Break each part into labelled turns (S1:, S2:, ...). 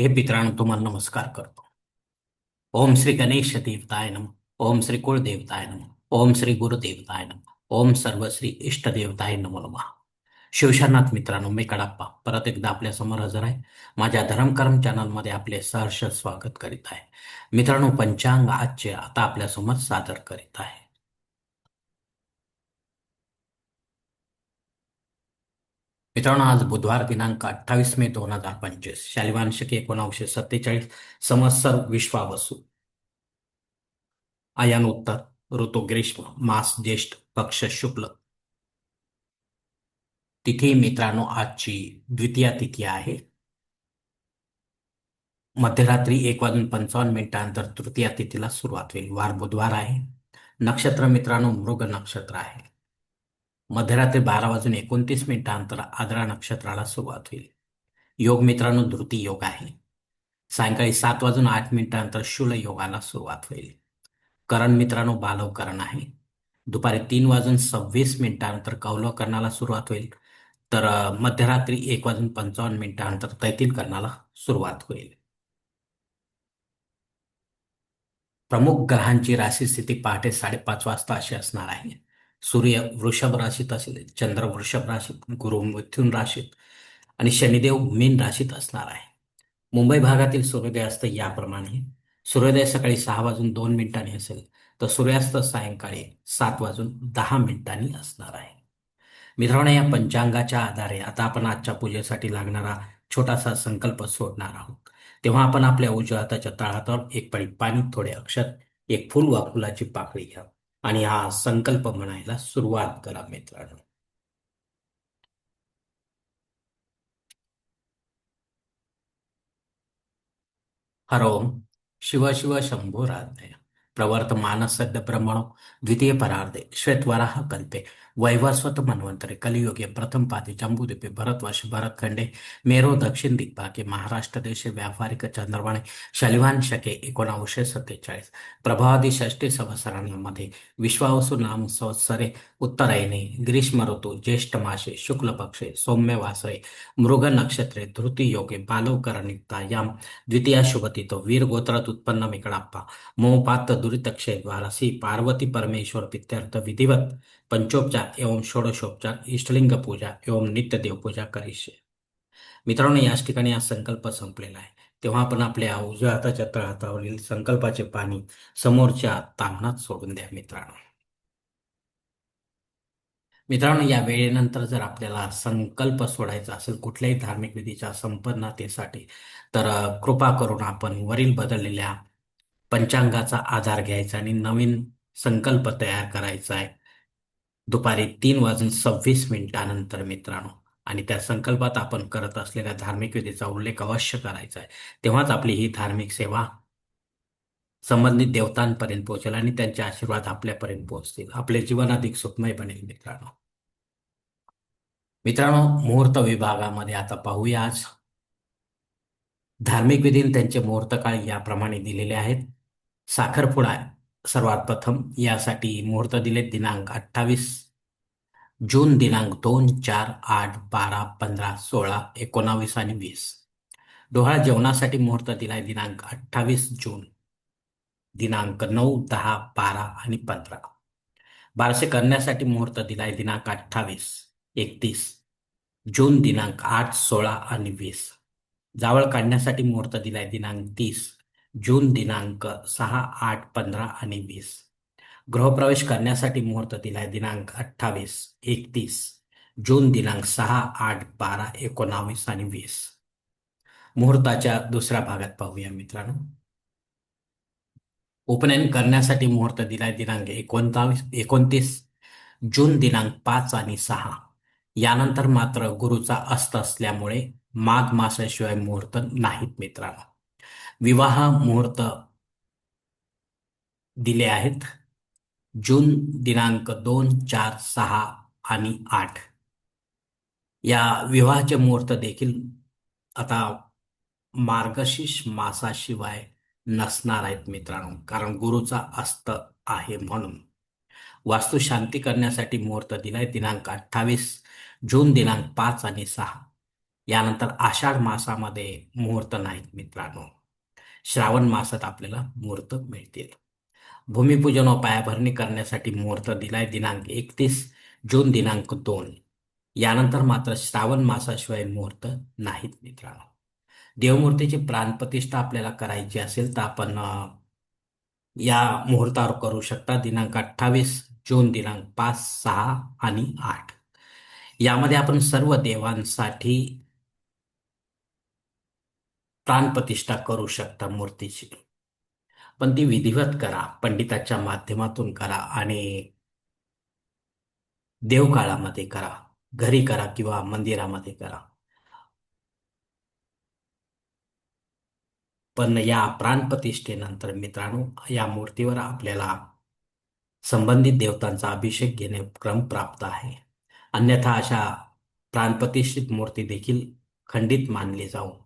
S1: हे मित्रांनो तुम्हाला नमस्कार करतो. ओम श्री गणेश देवताय नम. ओम श्री कुळदेवताय नम. ओम श्री गुरुदेवताय नम. ओम सर्व श्री इष्ट देवताय नमो नमः. शिवशरनाथ मित्रांनो मी कडाप्पा. परत एकदा आपल्यासमोर हजर आहे. माझ्या धर्मकर्म चॅनलमध्ये आपले सहर्ष स्वागत करीत आहे. मित्रांनो पंचांग आजचे आता आपल्यासमोर सादर करीत आहे. मित्रांनो आज बुधवार दिनांक अठ्ठावीस मे दोन हजार पंचवीस. शालिवांशक एकोणावीसशे सत्तेचाळीस संवत्सर विश्वावसू. आयान उत्तर ऋतू ग्रीष्म मास ज्येष्ठ पक्ष शुक्ल. तिथी मित्रांनो आजची द्वितीया तिथी आहे. मध्यरात्री एक वाजून पंचावन्न मिनिटानंतर तृतीय तिथीला सुरुवात होईल. वार बुधवार आहे. नक्षत्र मित्रांनो मृग नक्षत्र आहे. मध्यरात्री बारा वाजून एकोणतीस मिनिटांनंतर आद्रा नक्षत्राला सुरुवात होईल. योग मित्रांनो धृती योग आहे. सायंकाळी सात वाजून आठ मिनिटांनंतर शूल योगाला सुरुवात होईल. करण मित्रांनो बालव करण आहे. दुपारी तीन वाजून सव्वीस मिनिटानंतर कौलव करणाला सुरुवात होईल. तर मध्यरात्री एक वाजून पंचावन्न मिनिटानंतर तैतील करणाला सुरुवात होईल. प्रमुख ग्रहांची राशी स्थिती पहाटे साडेपाच वाजता अशी असणार आहे. सूर्य वृषभ राशीत असेल चंद्र वृषभ राशीत गुरु मिथुन राशीत आणि शनिदेव मीन राशीत असणार आहे. मुंबई भागातील सूर्योदय असतं याप्रमाणे सूर्योदय सकाळी सहा वाजून दोन मिनिटांनी असेल तर सूर्यास्त सायंकाळी सात वाजून दहा मिनिटांनी असणार आहे. मित्रांनो या पंचांगाच्या आधारे आता आपण आजच्या पूजेसाठी लागणारा छोटासा संकल्प सोडणार आहोत. तेव्हा आपण आपल्या उजव्या हाताच्या एक पडी पाणी थोडे अक्षर एक फुल वा फुलाची पाकळी घ्या. आणि हा संकल्प म्हणायला सुरुवात करा मित्रांनो. हरोम शिव शिव शंभो राधय प्रवर्तमान सद्य ब्रह्मणो द्वितीयपरार्धे परार्धे कल्पे। वैवस्वत मन्वंतरे कलियुगे प्रथम पादी जम्बूद्वीपे भरतवर्ष भरतखंडे मेरो दक्षिण दिग्भागे महाराष्ट्र देशे व्यावहारिक चंद्रवाणे शलिवान शके एकोणावीसशे सत्तेचाळीस। प्रभावादी षष्टी संवत्सरांमध्ये विश्वावसू नाम संवत्सरे उत्तरायणे ग्रीष्म ऋतू ज्येष्ठ मासे शुक्ल पक्षे सौम्य वासरे मृग नक्षत्रे धृती योगे बालवकरणिकता याम द्वितीया शुभतितो वीर गोत्रात उत्पन्न मिकडाप्पा मोपात दुरितक्षय द्वारसी पार्वती परमेश्वर पित्यर्थ विधिवत पंचोपचार एवं षोडशोपचार इष्टलिंग पूजा एवं नित्यदेव पूजा करीशे मित्रांनो याच ठिकाणी हा संकल्प संपलेला आहे. तेव्हा आपण आपल्या उजव्या हाताच्या तळहातावरील संकल्पाचे पाणी समोरच्या तामणात सोडून द्या मित्रांनो. मित्रांनो या वेळेनंतर जर आपल्याला संकल्प सोडायचा असेल कुठल्याही धार्मिक विधीच्या संपन्नतेसाठी तर कृपा करून आपण वरील बदललेल्या पंचांगाचा आधार घ्यायचा आणि नवीन संकल्प तयार करायचा आहे. दुपारी तीन वाजून सव्वीस मिनिटानंतर मित्रांनो आणि त्या संकल्पात आपण करत असलेल्या धार्मिक विधीचा उल्लेख अवश्य करायचा आहे. तेव्हाच आपली ही धार्मिक सेवा संबंधित देवतांपर्यंत पोहोचेल आणि त्यांचे आशीर्वाद आपल्यापर्यंत पोहोचतील. आपले जीवन अधिक सुखमय बनेल मित्रांनो. मित्रांनो मुहूर्त विभागामध्ये आता पाहूया आज. धार्मिक विधीन त्यांचे मुहूर्त काळ याप्रमाणे दिलेले आहेत. साखरपुडा सर्वात प्रथम यासाठी मुहूर्त दिले. दिनांक अठ्ठावीस जून दिनांक दोन चार आठ बारा पंधरा सोळा एकोणावीस आणि वीस. डोहाळ जेवणासाठी मुहूर्त दिलाय दिनांक अठ्ठावीस जून. दिनांक नऊ दहा बारा आणि पंधरा. बारसे करण्यासाठी मुहूर्त दिलाय दिनांक अठ्ठावीस एकतीस जून दिनांक आठ सोळा आणि वीस. जावळ काढण्यासाठी मुहूर्त दिलाय दिनांक तीस जून दिनांक सहा आठ पंधरा आणि वीस. गृहप्रवेश करण्यासाठी मुहूर्त दिलाय दिनांक अठ्ठावीस एकतीस जून दिनांक सहा आठ बारा एकोणावीस आणि वीस. मुहूर्ताच्या दुसऱ्या भागात पाहूया मित्रांनो. उपनयन करण्यासाठी मुहूर्त दिलाय दिनांक एकोणतावीस एकोणतीस जून दिनांक पाच आणि सहा. यानंतर मात्र गुरुचा अस्त असल्यामुळे माघ मासाशिवाय मुहूर्त नाहीत मित्रांनो. विवाह मुहूर्त दिले आहेत. जून दिनांक दोन चार सहा आणि आठ. या विवाहाचे मुहूर्त देखील आता मार्गशीर्ष मासाशिवाय नसणार आहेत मित्रांनो कारण गुरुचा अस्त आहे म्हणून. वास्तुशांती करण्यासाठी मुहूर्त दिलाय दिनांक अठ्ठावीस जून दिनांक पाच आणि सहा. यानंतर आषाढ मासामध्ये मुहूर्त नाहीत मित्रांनो. श्रावण मासात आपल्याला मुहूर्त मिळतील. भूमिपूजन व पायाभरणी करण्यासाठी मुहूर्त दिलाय दिनांक एकतीस जून दिनांक दोन. यानंतर मात्र श्रावण मासाशिवाय मुहूर्त नाहीत मित्रांनो. देवमूर्तीची प्राणप्रतिष्ठा आपल्याला करायची असेल तर आपण या मुहूर्तावर करू शकता. दिनांक अठ्ठावीस जून दिनांक पाच सहा आणि आठ. यामध्ये आपण सर्व देवांसाठी प्राणप्रतिष्ठा करू शकता मूर्तीची. पण ती विधिवत करा पंडिताच्या माध्यमातून करा आणि देवकाळामध्ये करा घरी करा किंवा मंदिरामध्ये करा. पण या प्राणप्रतिष्ठेनंतर मित्रांनो या मूर्तीवर आपल्याला संबंधित देवतांचा अभिषेक घेणे क्रम प्राप्त आहे. अन्यथा अशा प्राणप्रतिष्ठित मूर्ती देखील खंडित मानली जाऊन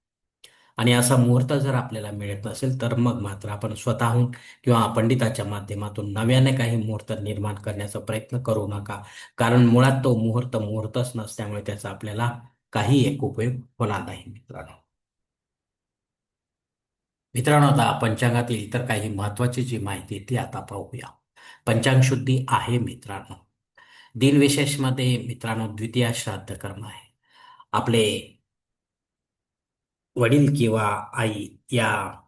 S1: आणि असा मुहूर्त जर आपल्याला मिळत नसेल तर मग मात्र आपण स्वतःहून किंवा पंडिताच्या माध्यमातून नव्याने काही मुहूर्त निर्माण करण्याचा प्रयत्न करू नका. कारण मुळात तो मुहूर्त मुहूर्तच नसल्यामुळे त्याचा आपल्याला काही एक उपयोग होणार नाही मित्रांनो. मित्रांनो आता पंचांगातील इतर काही महत्वाची जी माहिती ती आता पाहूया. पंचांग शुद्धी आहे मित्रांनो. दिनविशेषमध्ये मित्रांनो द्वितीय श्राद्ध कर्म आहे. आपले वडील किंवा आई या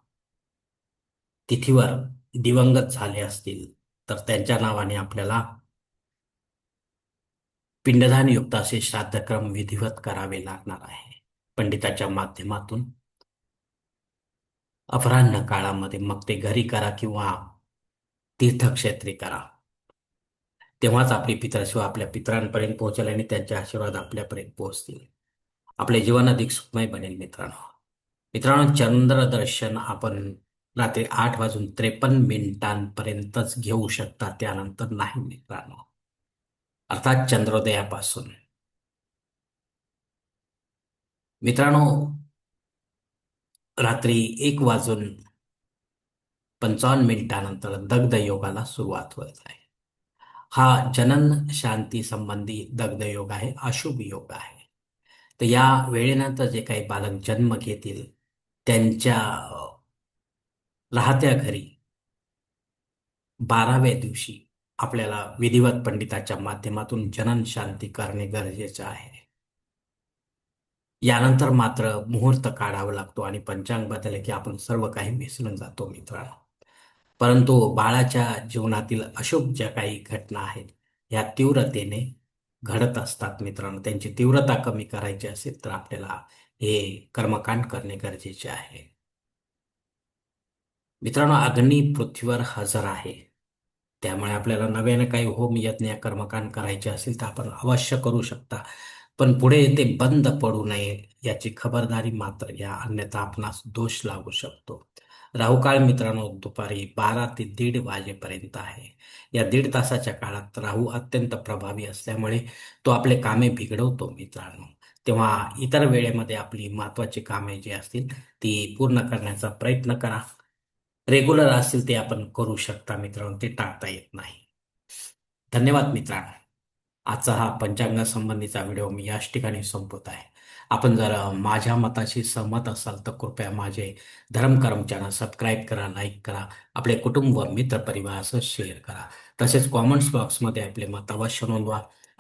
S1: तिथीवर दिवंगत झाले असतील तर त्यांच्या नावाने आपल्याला पिंडदान युक्त असे श्राद्धक्रम विधिवत करावे लागणार आहे. पंडिताच्या माध्यमातून अपराह्न काळामध्ये मग ते घरी करा किंवा तीर्थक्षेत्री करा. तेव्हाच आपली पितरशिव आपल्या पितरांपर्यंत पोहोचेल आणि त्यांचे आशीर्वाद आपल्यापर्यंत पोहोचतील. आपले जीवन अधिक सुखमय बनेल मित्रांनो. मित्रांनो चंद्र दर्शन आपण रात्री आठ वाजून त्रेपन्न मिनिटांपर्यंतच घेऊ शकता. त्यानंतर नाही मित्रांनो. अर्थात चंद्रोदयापासून. मित्रांनो रात्री एक वाजून पंचावन्न मिनिटानंतर दग्ध योगाला सुरुवात होत आहे. हा जनन शांती संबंधी दग्ध योग आहे अशुभ योग आहे. तर या वेळेनंतर जे काही बालक जन्म घेतील त्यांच्या राहत्या घरी बाराव्या दिवशी आपल्याला विधिवत पंडिताच्या माध्यमातून जनन शांती करणे गरजेचे आहे. यानंतर मात्र मुहूर्त काढावा लागतो आणि पंचांग बदलले की आपण सर्व काही मिसळून जातो मित्रांनो परंतु बाळाच्या जीवनातील अशुभ ज्या काही घटना आहेत या तीव्रतेने घडत असतात मित्रांनो. त्यांची तीव्रता कमी करायची असेल तर आपल्याला हे कर्मकांड करणे गरजेचे आहे. मित्रांनो अग्नी पृथ्वीवर हजर आहे. त्यामुळे आपल्याला नव्याने काही होम यज्ञ कर्मकांड करायचे असेल तर आपण अवश्य करू शकता. पण पुढे ते बंद पडू नये याची खबरदारी मात्र घ्या अन्यथा आपणास दोष लागू शकतो. राहुकाळ मित्रांनो दुपारी बारा ते दीड वाजेपर्यंत आहे. या दीड तासाच्या काळात राहू अत्यंत प्रभावी असल्यामुळे तो आपले कामे बिघडवतो मित्रांनो. तेव्हा इतर वेळेमध्ये आपली महत्वाची कामे जी असतील ती पूर्ण करण्याचा प्रयत्न करा. रेग्युलर असतील ते आपण करू शकता मित्रांनो ते टाळता येत नाही. धन्यवाद मित्रांनो. आजचा हा पंचांगा संबंधीचा व्हिडिओ मी याच ठिकाणी संपवत आहे. आपण जर माझ्या मताशी सहमत असाल तर कृपया माझे धर्मकर्म चॅनल सबस्क्राईब करा लाईक करा आपले कुटुंब मित्र परिवारासह शेअर करा. तसेच कॉमेंट्स बॉक्समध्ये आपले मत अवश्य नोंदवा.